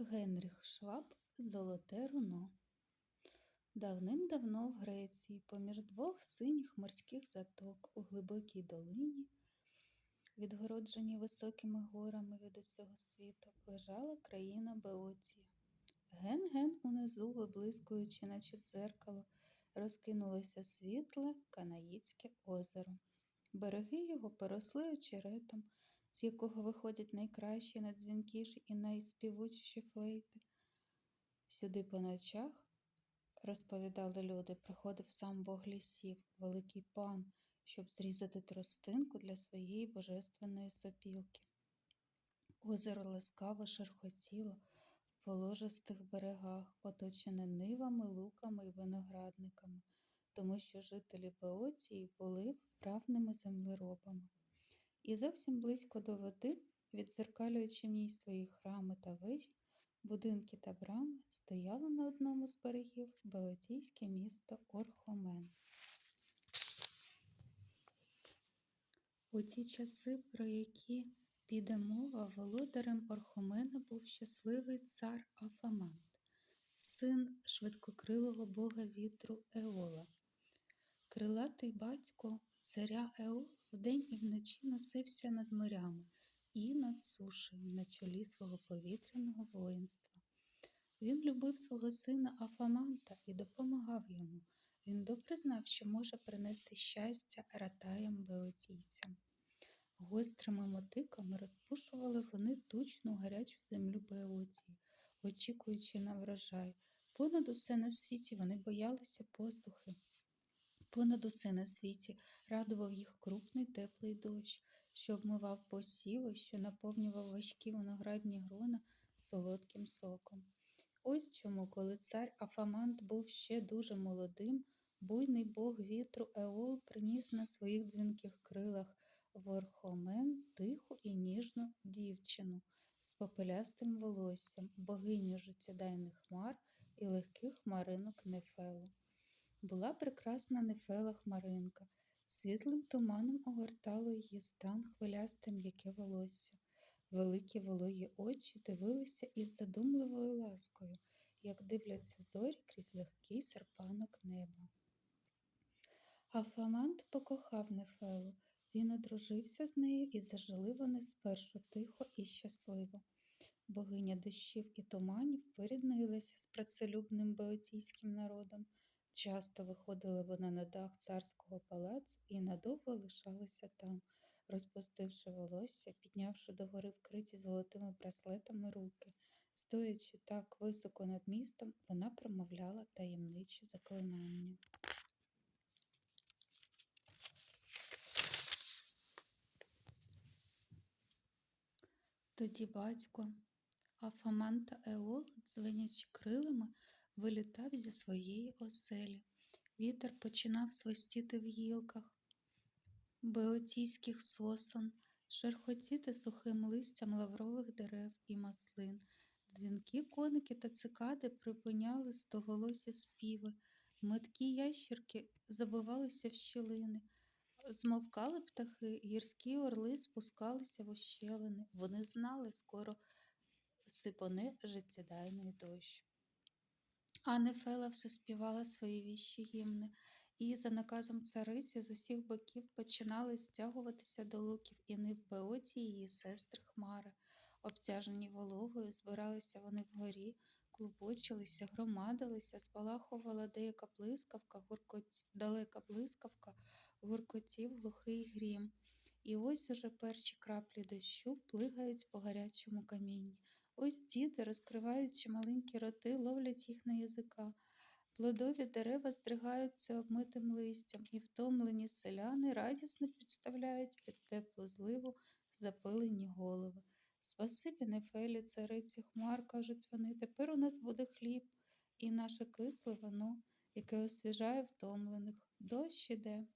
Генріх Шваб Золоте руно Давним-давно в Греції, поміж двох синіх морських заток у глибокій долині, відгородженій високими горами від усього світу, лежала країна Беотія. Ген-ген унизу, виблискуючи, наче дзеркало, розкинулося світле Канаїцьке озеро. Береги його поросли очеретом, з якого виходять найкращі, найдзвінкіші і найспівучіші флейти. Сюди по ночах, розповідали люди, приходив сам Бог лісів, великий пан, щоб зрізати тростинку для своєї божественної сопілки. Озеро ласкаво шерхотіло в положистих берегах, оточене нивами, луками і виноградниками, тому що жителі Беоції були вправними землеробами. І зовсім близько до води, відзеркалюючи в ній свої храми та вежі, будинки та брами, стояло на одному з берегів Беотійське місто Орхомен. У ті часи, про які піде мова, володарем Орхомена був щасливий цар Афамант, син швидкокрилого бога вітру Еола. Крилатий батько царя Еол вдень і вночі носився над морями і над сушею на чолі свого повітряного воїнства. Він любив свого сина Афаманта і допомагав йому. Він добре знав, що може принести щастя ратаям беотійцям. Гострими мотиками розпушували вони тучну гарячу землю Беотії, очікуючи на врожай. Понад усе на світі вони боялися посухи. Понад усе на світі радував їх крупний теплий дощ, що обмивав посіви, що наповнював важкі виноградні грона солодким соком. Ось чому, коли цар Афамант був ще дуже молодим, буйний бог вітру Еол приніс на своїх дзвінких крилах в Орхомен тиху і ніжну дівчину з попелястим волоссям, богиню життєдайних хмар і легких хмаринок Нефелу. Була прекрасна Нефела Хмаринка, світлим туманом огортало її стан хвилясте м'яке волосся. Великі вологі очі дивилися із задумливою ласкою, як дивляться зорі крізь легкий серпанок неба. Афамант покохав Нефелу, він одружився з нею і зажили вони спершу тихо і щасливо. Богиня дощів і туманів поріднилася з працелюбним беотійським народом. Часто виходила вона на дах царського палацу і надовго лишалася там, розпустивши волосся, піднявши догори вкриті золотими браслетами руки. Стоячи так високо над містом, вона промовляла таємничі заклинання. Тоді батько Афаманта Еол, дзвенячи крилами, вилітав зі своєї оселі. Вітер починав свистіти в гілках, беотійських сосон, шерхотіти сухим листям лаврових дерев і маслин. Дзвінки коники та цикади припиняли стоголосі співи, меткі ящірки забивалися в щілини, змовкали птахи, гірські орли спускалися в ущелини. Вони знали скоро сипони життєдайний дощ. А Нефела все співала свої віщі гімни, і за наказом цариці з усіх боків починали стягуватися до луків і не в Беоті її сестри Хмари. Обтяжені вологою, збиралися вони вгорі, клубочилися, громадилися, спалахувала деяка блискавка, гуркот... далека блискавка, гуркотів глухий грім. І ось уже перші краплі дощу плигають по гарячому камінні. Ось діти, розкриваючи маленькі роти, ловлять їх на язика. Плодові дерева здригаються обмитим листям, і втомлені селяни радісно підставляють під теплу зливу запилені голови. Спасибі, Нефелі, цариці хмар, кажуть вони, тепер у нас буде хліб і наше кисле вино, яке освіжає втомлених. Дощ іде.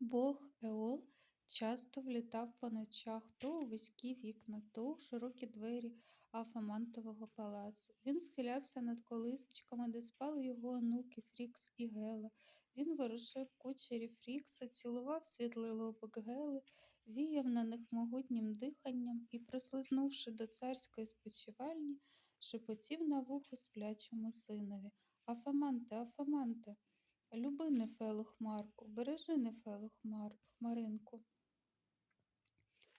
Бог Еол часто влітав по ночах то у вузькі вікна, то у широкі двері Афамантового палацу. Він схилявся над колисочками, де спали його онуки Фрікс і Гела. Він ворушив кучері Фрікса, цілував світлий лобок Гели, віяв на них могутнім диханням і, прислизнувши до царської спочивальні, шепотів на вухо сплячому синові. Афаманте, Афаманте, люби Нефелу хмарку, бережи Нефелу хмар, хмаринку.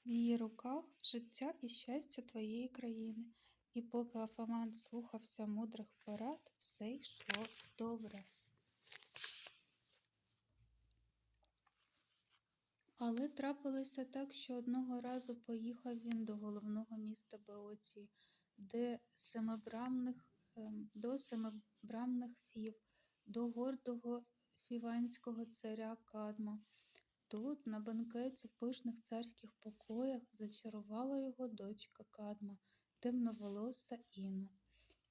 В її руках життя і щастя твоєї країни. І поки Афамант слухався мудрих порад, все йшло добре. Але трапилося так, що одного разу поїхав він до головного міста Беоції, де семибрамних, ем, до семибрамних фів, до гордого фіванського царя Кадма. Тут, на банкеті в пишних царських покоях, зачарувала його дочка Кадма, темноволоса Іну.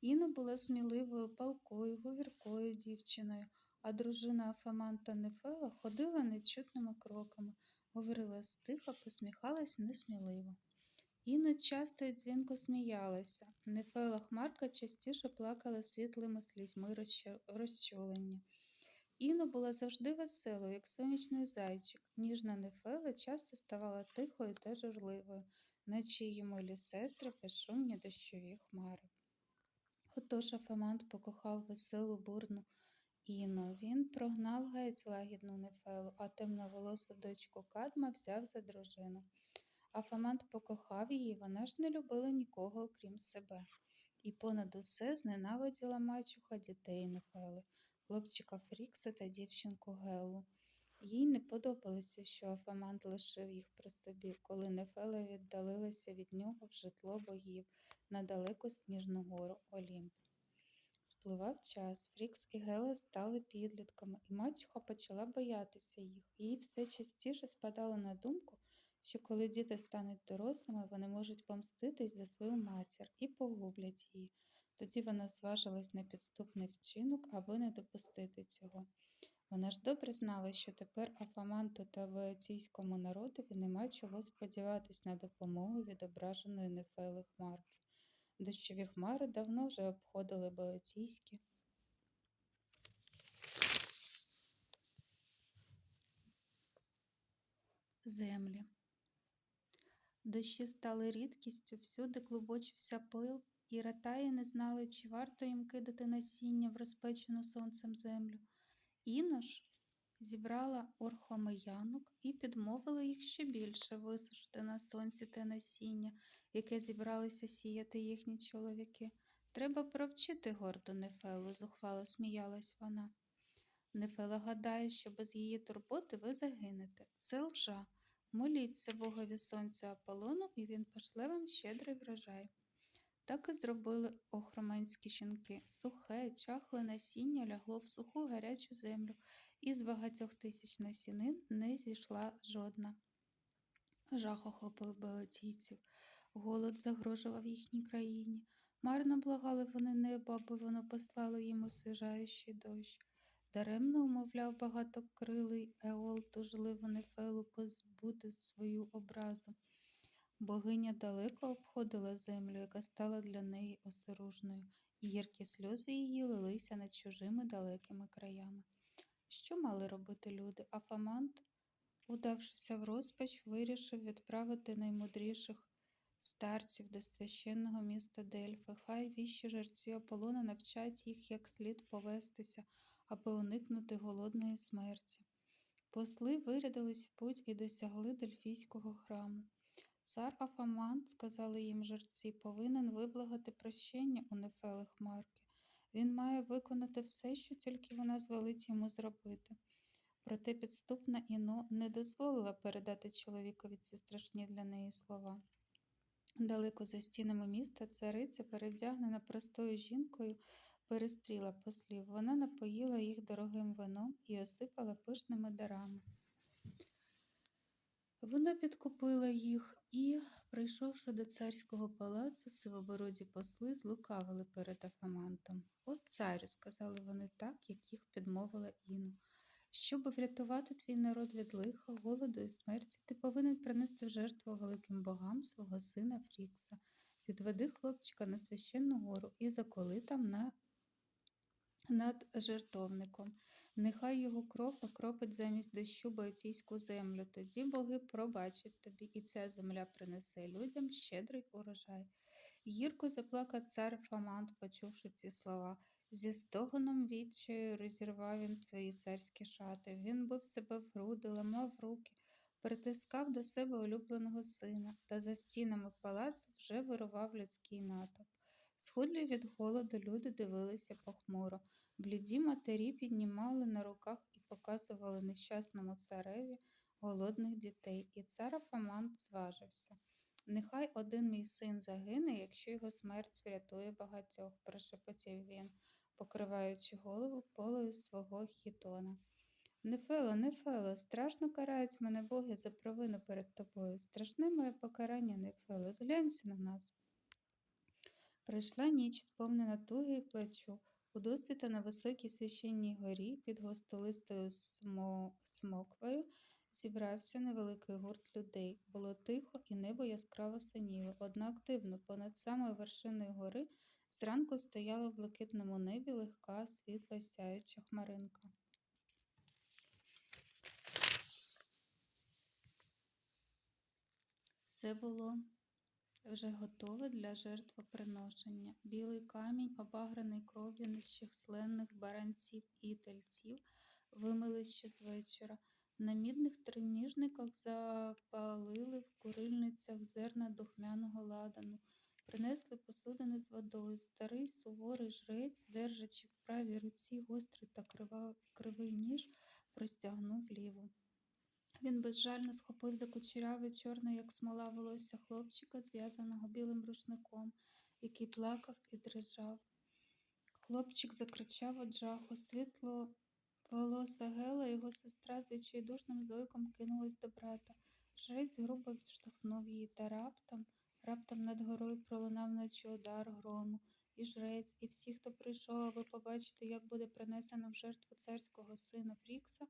Іна була сміливою, палкою, говіркою дівчиною, а дружина Афаманта Нефела ходила нечутними кроками, говорила стиха, посміхалась несміливо. Іна часто й дзвінко сміялася. Нефела Хмарка частіше плакала світлими слізьми розчулення. Іна була завжди веселою, як сонячний зайчик. Ніжна Нефела часто ставала тихою та журливою, наче її милі сестри безшумні дощові хмари. Отож Афамант покохав веселу бурну Іно. Він прогнав геть лагідну Нефелу, а темноволосу дочку Кадма взяв за дружину. Афамант покохав її, вона ж не любила нікого, окрім себе. І понад усе зненавиділа мачуха дітей Нефели, хлопчика Фрікса та дівчинку Гелу. Їй не подобалося, що Афамант лишив їх при собі, коли Нефела віддалилася від нього в житло богів на далеку сніжну гору Олімп. Спливав час, Фрікс і Гела стали підлітками, і мачуха почала боятися їх. Їй все частіше спадало на думку, що коли діти стануть дорослими, вони можуть помститись за свою матір і погублять її. Тоді вона зважилась на підступний вчинок, аби не допустити цього. Вона ж добре знала, що тепер Афаманту та Боетійському народові нема чого сподіватись на допомогу від ображеної Нефели Хмарки. Дощові хмари давно вже обходили Боетійські. землі. Дощі стали рідкістю, всюди клубочився пил, і ратаї не знали, чи варто їм кидати насіння в розпечену сонцем землю. Інош зібрала орхомиянок і підмовила їх ще більше висушити на сонці те насіння, яке зібралися сіяти їхні чоловіки. Треба провчити горду Нефелу, зухвало сміялась вона. Нефела гадає, що без її турботи ви загинете. Це лжа. Моліться богові сонця Аполлону, і він пошле вам щедрий врожай. Так і зробили охроманські жінки. Сухе, чахле насіння лягло в суху гарячу землю, і з багатьох тисяч насінин не зійшла жодна. Жах охопив беотійців. Голод загрожував їхній країні. Марно благали вони небо, аби воно послало їм освіжаючий дощ. Даремно умовляв багатокрилий Еол тужливу Нефелу позбути свою образу. Богиня далеко обходила землю, яка стала для неї осоружною, і гіркі сльози її лилися над чужими далекими краями. Що мали робити люди? Афамант, удавшися в розпач, вирішив відправити наймудріших старців до священного міста Дельфи. Хай віщі жерці Аполлона навчать їх, як слід повестися, аби уникнути голодної смерті. Посли вирядились в путь і досягли Дельфійського храму. Цар Афамант, сказали їм жерці, повинен виблагати прощення у Нефели Хмарки. Він має виконати все, що тільки вона звелить йому зробити. Проте підступна Іно не дозволила передати чоловікові ці страшні для неї слова. Далеко за стінами міста цариця, перевдягнена простою жінкою, перестріла послів. Вона напоїла їх дорогим вином і осипала пишними дарами. Вона підкупила їх і, прийшовши до царського палацу, сивобороді посли злукавили перед Афамантом. От царю, сказали вони так, як їх підмовила Іну. Щоб врятувати твій народ від лиха, голоду і смерті, ти повинен принести в жертву великим богам свого сина Фрікса. Відведи хлопчика на священну гору і заколи там на... над жертовником. Нехай його кров окропить замість дощу боятійську землю. Тоді боги пробачать тобі, і ця земля принесе людям щедрий урожай. Гірко заплакав цар Фамант, почувши ці слова. Зі стогоном відчаю розірвав він свої царські шати. Він бив себе в груди, ламав руки, притискав до себе улюбленого сина, та за стінами палацу вже вирував людський натовп. Схудлі від голоду люди дивилися похмуро. Бліді матері піднімали на руках і показували нещасному цареві голодних дітей, і цар Афамант зважився. Нехай один мій син загине, якщо його смерть врятує багатьох, прошепотів він, покриваючи голову полою свого хітона. Нефело, Нефело, страшно карають мене боги за провину перед тобою. Страшне моє покарання, Нефело, зглянься на нас. Прийшла ніч, сповнена туги і плачу. У досвіта на високій священній горі під гостолистою смоквою зібрався невеликий гурт людей. Було тихо, і небо яскраво синіло. Однак дивно, понад самою вершиною гори зранку стояла в блакитному небі легка, світла, сяюча хмаринка. Все було вже готове для жертвоприношення. Білий камінь, обаграний кров'ю нещисленних баранців і тельців, вимили ще з вечора. На мідних триніжниках запалили в курильницях зерна духмяного ладану, принесли посудини з водою. Старий суворий жрець, держачи в правій руці гострий та кривий ніж, простягнув ліву. Він безжально схопив за кучеряве чорне, як смола волосся хлопчика, зв'язаного білим рушником, який плакав і дрижав. Хлопчик закричав від жаху. Світло волоса Гела, його сестра з відчайдушним зойком кинулась до брата. Жрець грубо відштовхнув її, та раптом, раптом над горою пролунав наче удар грому. І жрець, і всі, хто прийшов, аби побачити, як буде принесено в жертву царського сина Фрікса,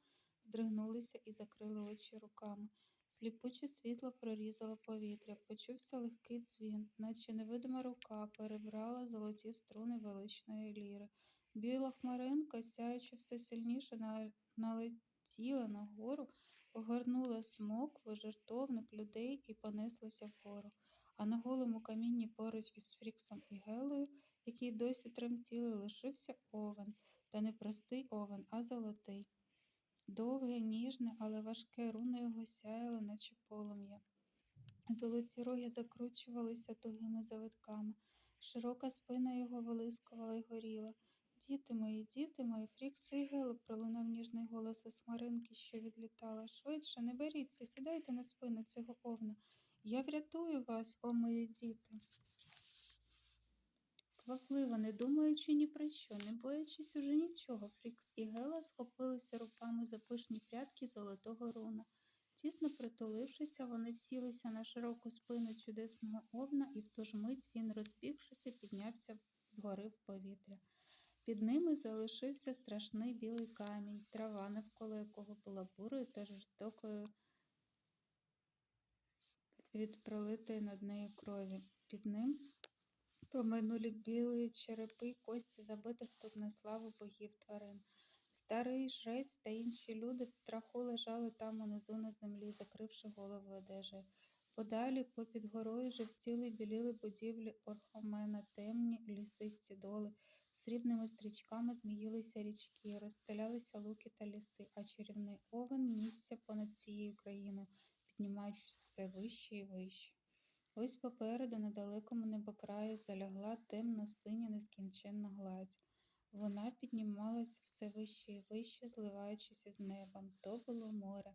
здригнулися і закрили очі руками. Сліпуче світло прорізало повітря, почувся легкий дзвін, наче невидима рука перебрала золоті струни величної ліри. Біла хмаринка, сяючи все сильніше, налетіла на гору, огорнула смокву, жертовник людей і понеслася вгору. А на голому камінні поруч із Фріксом і Гелою, які досі тремтіли, лишився овен, та не простий овен, а золотий. Довге, ніжне, але важке руно його сяяло, наче полум'я. Золоті роги закручувалися тугими завитками. Широка спина його вилискувала й горіла. Діти мої, діти мої, Фрікс і Гело, пролунав ніжний голос із що відлітала. Швидше, не беріться, сідайте на спину цього овна. Я врятую вас, о мої діти. Квапливо, не думаючи ні про що, не боячись уже нічого, Фрікс і Гела схопилися руками за пишні прядки золотого руна. Тісно притулившися, вони всілися на широку спину чудесного овна, і в ту ж мить він, розбігшися, піднявся згори в повітря. Під ними залишився страшний білий камінь, трава, навколо якого була бурою та жорстокою від пролитої над нею крові. Під ним Поминулі білі черепи кості забитих тут на славу богів тварин. Старий жрець та інші люди в страху лежали там унизу на землі, закривши голови одежею. Подалі, попід горою, жовтіли біліли будівлі Орхомена, темні лісисті доли, срібними стрічками зміїлися річки, розстелялися луки та ліси, а чарівний овен нісся понад цією країною, піднімаючись все вище і вище. Ось попереду, на далекому небокраї, залягла темно синя нескінченна гладь. Вона піднімалась все вище і вище, зливаючись із небом. То було море.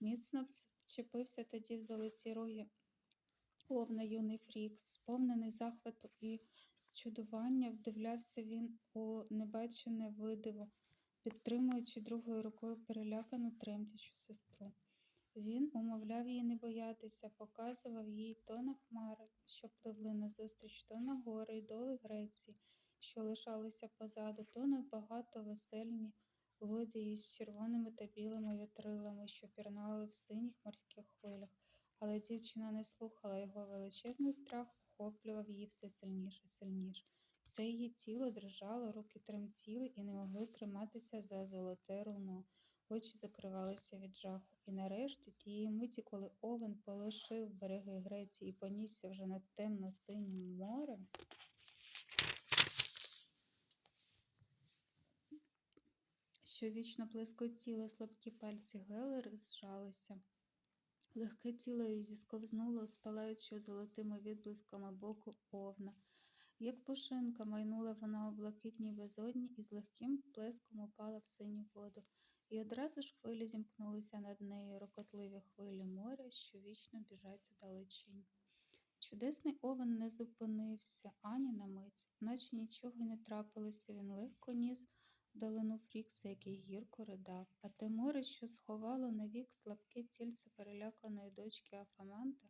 Міцно вчепився тоді в золоті роги овна юний Фрікс, сповнений захвату і зчудування, вдивлявся він у небачене видиво, підтримуючи другою рукою перелякану тремтячу сестру. Він умовляв її не боятися, показував їй то на хмари, що пливли назустріч, то на гори й доли Греції, що лишалися позаду, то на багато весельні лодії з червоними та білими вітрилами, що пірнали в синіх морських хвилях. Але дівчина не слухала його величезний страх охоплював її все сильніше сильніше. Все її тіло дрижало, руки тремтіли і не могли триматися за золоте руно. очі закривалися від жаху. І нарешті, тієї миті, коли Овен полишив береги Греції і понісся вже над темно-синім морем, що вічно плескотіло слабкі пальці Гелери зжалися. Легке тіло її зісковзнуло, спалаючи золотими відблисками боку овна. Як пушинка майнула вона у блакитній безодні і з легким плеском упала в синю воду, і одразу ж хвилі зімкнулися над нею, рокотливі хвилі моря, що вічно біжать у далечінь. Чудесний овен не зупинився ані на мить, наче нічого й не трапилося, він легко ніс долину Фрікса, який гірко ридав, а те море, що сховало навік слабке тільце переляканої дочки Афаманта,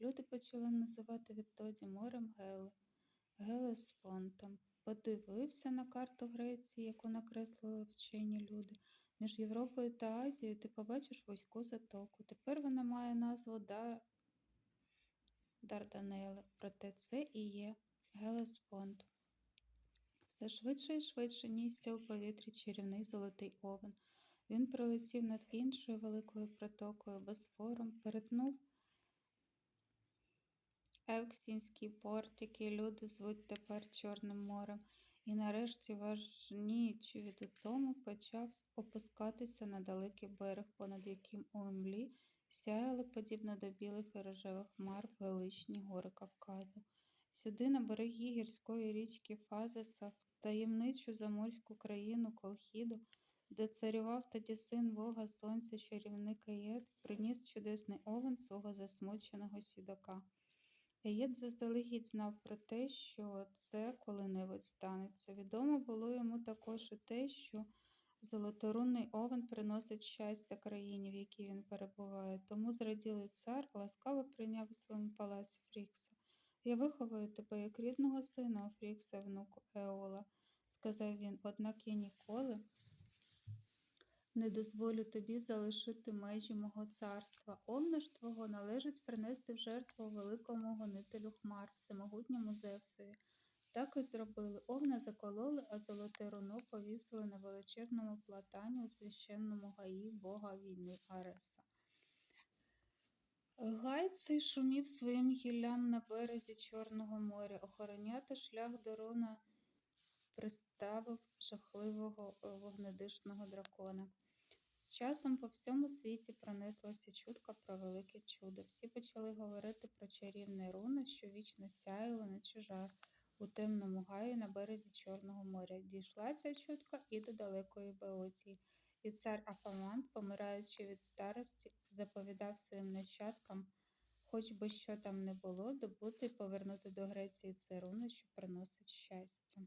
люди почали називати відтоді морем Гели, Гелеспонтом. Подивився на карту Греції, яку накреслили вчені люди. Між Європою та Азією ти побачиш вузьку затоку. Тепер вона має назву да... Дарданели, проте це і є Гелеспонд. Все швидше і швидше нісся у повітрі чарівний золотий овен. Він пролетів над іншою великою протокою Босфором, перетнув Евксінський порт, який люди звуть тепер Чорним морем, і нарешті, важніючи від утому, почав опускатися на далекий берег, понад яким у імлі сяяли, подібно до білих і рожевих хмар, величні гори Кавказу. Сюди, на берегі гірської річки Фазеса, в таємничу заморську країну Колхіду, де царював тоді син Бога Сонця, чарівник Аєд, приніс чудесний овен свого засмученого сідака. Аєд заздалегідь знав про те, що це коли-небудь станеться. Відомо було йому також і те, що золоторунний овен приносить щастя країні, в якій він перебуває. Тому зраділий цар ласкаво прийняв у своєму палаці Фрікса. Я виховую тебе як рідного сина, Фрікса, внуку Еола, сказав він, однак я ніколи не дозволю тобі залишити межі мого царства. Ж твого належить принести в жертву великому гонителю хмар, всемогутньому Зевсові. Так і зробили. Овна закололи, а золоте руно повісили на величезному платані у священному гаї бога війни Ареса. Гай цей шумів своїм гіллям на березі Чорного моря. Охороняти шлях до Рона приставив жахливого е, вогнедишного дракона. З часом по всьому світі пронеслася чутка про велике чудо. Всі почали говорити про чарівне руно, що вічно сяяло, наче жар, у темному гаї на березі Чорного моря. Дійшла ця чутка і до далекої Беотії. І цар Афамант, помираючи від старості, заповідав своїм нащадкам, хоч би що там не було, добути і повернути до Греції це руно, що приносить щастя.